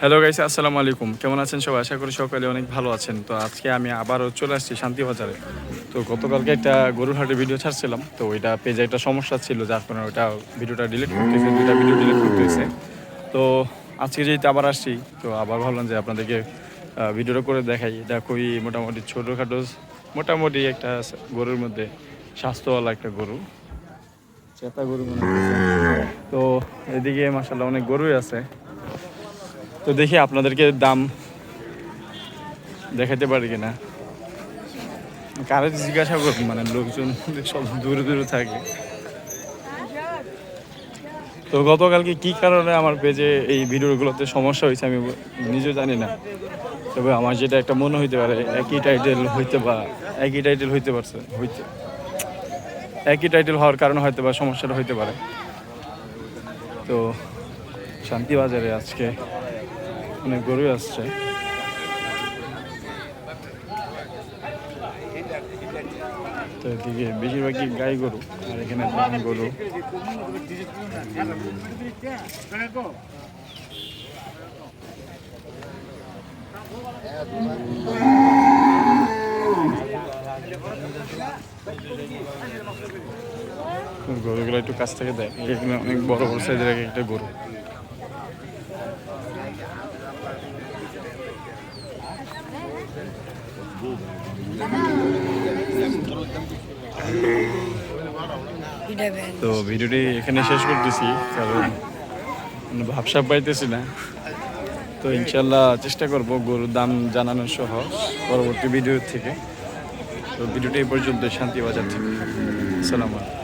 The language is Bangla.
হ্যালো গাইস আসসালামু আলাইকুম। কেমন আছেন সবাই? আশা করি সকালে অনেক ভালো আছেন। তো আজকে আমি আবারও চলে আসছি শান্তিবাজারে তো গতকালকে একটা গরুর হাটের ভিডিও ছাড়ছিলাম। তো ওইটা পেজে একটা সমস্যা ছিল, যার কারণে ওইটা ভিডিওটা ডিলিট করতেছে, দুইটা ভিডিও ডিলিট করতেছে। তো আজকে যেহেতু আবার আসছি, তো আবার ভাবলাম যে আপনাদেরকে ভিডিওটা করে দেখাই। এটা খুবই মোটামুটি ছোটোখাটো, মোটামুটি একটা গরুর মধ্যে স্বাস্থ্যওয়ালা একটা গরু। চেতা গরু মনে তো এদিকে মাসাল্লাহ অনেক গরুই আছে। তো দেখি আপনাদেরকে দাম দেখাতে পারি কিনা। কারও জিজ্ঞাসা করুন মানে লোকজন সব দূরে দূরে থাকে। তো গতকালকে কি কারণে আমার পেজে এই ভিডিওগুলোতে সমস্যা হয়েছে আমি নিজেও জানি না। তবে আমার যেটা একটা মনে হইতে পারে, একই টাইটেল হইতে বা একই টাইটেল হইতে পারছে, হইতে। একই টাইটেল হওয়ার কারণে হয়তো বা সমস্যাটা হইতে পারে। তো শান্তিবাজারে আজকে অনেক গরু আসছে। তো এদিকে বেশিরভাগই গাই গরু, আর এখানে ধান গরু। গরুগুলো একটু কাছ থেকে দেয়। এখানে অনেক বড় বড় সাইজের এক একটা গরু। তো ভিডিওটি এখানে শেষ করতেছি, কারণ ভাবসাব পাইতেছি না। তো ইনশাল্লাহ চেষ্টা করব গরুর দাম জানানো সহ পরবর্তী ভিডিও থেকে। তো ভিডিওটি এই পর্যন্ত শান্তি বাজার থেকে। আসসালামু